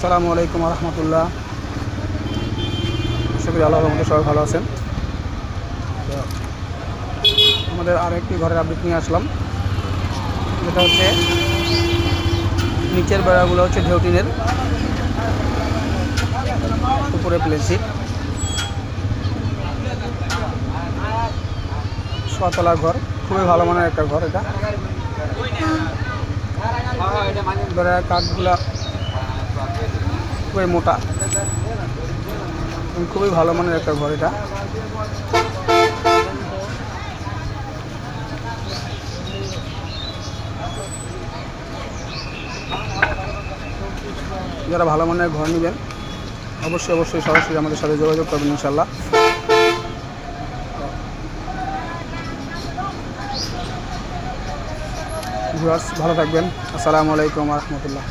আসসালামু আলাইকুম রহমতুল্লাহ আশা করি আল্লাহ রহমতে সবাই ভালো আছেন। আমাদের আরেকটি ঘরের আপডেট নিয়ে আসলাম। যেটা হচ্ছে, নিচের বেড়াগুলো হচ্ছে ঢেউটিনের উপরে প্লেসিট ছতলা ঘর, খুবই ভালো মানের একটা ঘর এটা। কাঠগুলা খুবই মোটা। খুবই ভালো মানের একটা ঘর এটা। যারা ভালো মানের ঘর নেবেন, অবশ্যই অবশ্যই সরাসরি আমাদের সাথে যোগাযোগ করবেন ইনশাল্লাহ ভালো থাকবেন। আসসালামু আলাইকুম রহমতুল্লাহ।